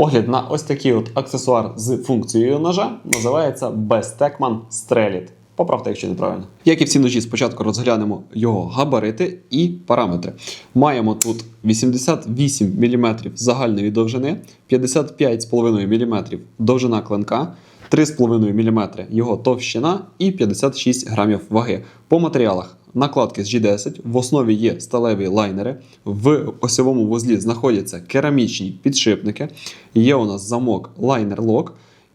Огляд на ось такий от аксесуар з функцією ножа називається Bestekman Strelit. Поправте, якщо неправильно. Як і всі ножі, спочатку розглянемо його габарити і параметри. Маємо тут 88 мм загальної довжини, 55,5 мм довжина клинка, 3,5 мм його товщина і 56 грамів ваги. По матеріалах накладки з G10, в основі є сталеві лайнери, в осьовому вузлі знаходяться керамічні підшипники, є у нас замок лайнер-лок.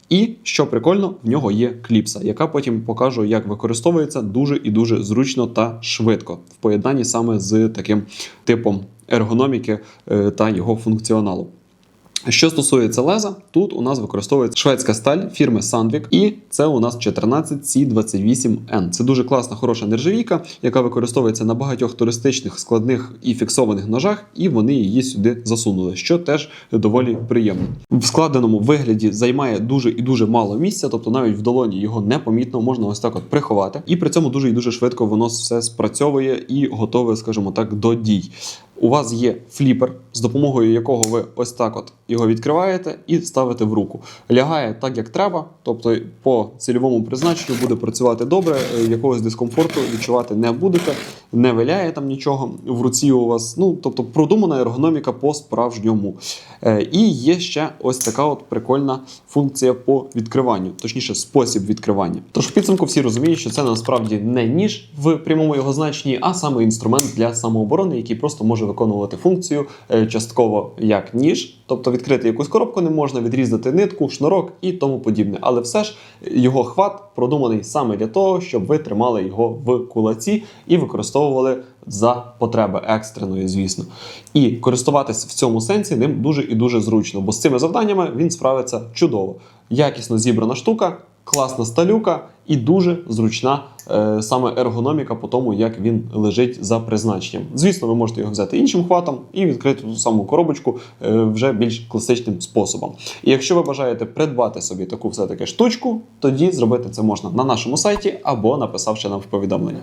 І що прикольно, в нього є кліпса, яка потім покажу, як використовується дуже і дуже зручно та швидко в поєднанні саме з таким типом ергономіки е, та його функціоналу. Що стосується леза, тут у нас використовується шведська сталь фірми Sandvik, і це у нас 14C28N. Це дуже класна, хороша нержавійка, яка використовується на багатьох туристичних складних і фіксованих ножах, і вони її сюди засунули, що теж доволі приємно. В складеному вигляді займає дуже і дуже мало місця, тобто навіть в долоні його непомітно можна ось так от приховати. І при цьому дуже і дуже швидко воно все спрацьовує і готове, скажімо так, до дій. У вас є фліпер, з допомогою якого ви ось так от його відкриваєте і ставите в руку. Lягає так, як треба, тобто по цільовому призначенню буде працювати добре, е, якогось дискомфорту відчувати не будете, не виляє там нічого в руці у вас. Ну, тобто продумана ергономіка по-справжньому. Е, І є ще ось така от прикольна функція по відкриванню, точніше, спосіб відкривання. Тож в підсумку всі розуміють, що це насправді не ніж в прямому його значенні, а саме інструмент для самооборони, який просто може виконувати функцію е, частково як ніж, тобто відкрити якусь коробку не можна, відрізати нитку, шнурок і тому подібне. Але все ж його хват продуманий саме для того, щоб ви тримали його в кулаці і використовували за потреби екстреної, звісно. І користуватись в цьому сенсі ним дуже і дуже зручно, бо з цими завданнями він справиться чудово. Якісно зібрана штука, класна сталюка і дуже зручна е, саме ергономіка по тому, як він лежить за призначенням. Звісно, ви можете його взяти іншим хватом і відкрити ту саму коробочку е, вже більш класичним способом. І якщо ви бажаєте придбати собі таку все-таки штучку, тоді зробити це можна на нашому сайті або написавши нам в повідомлення.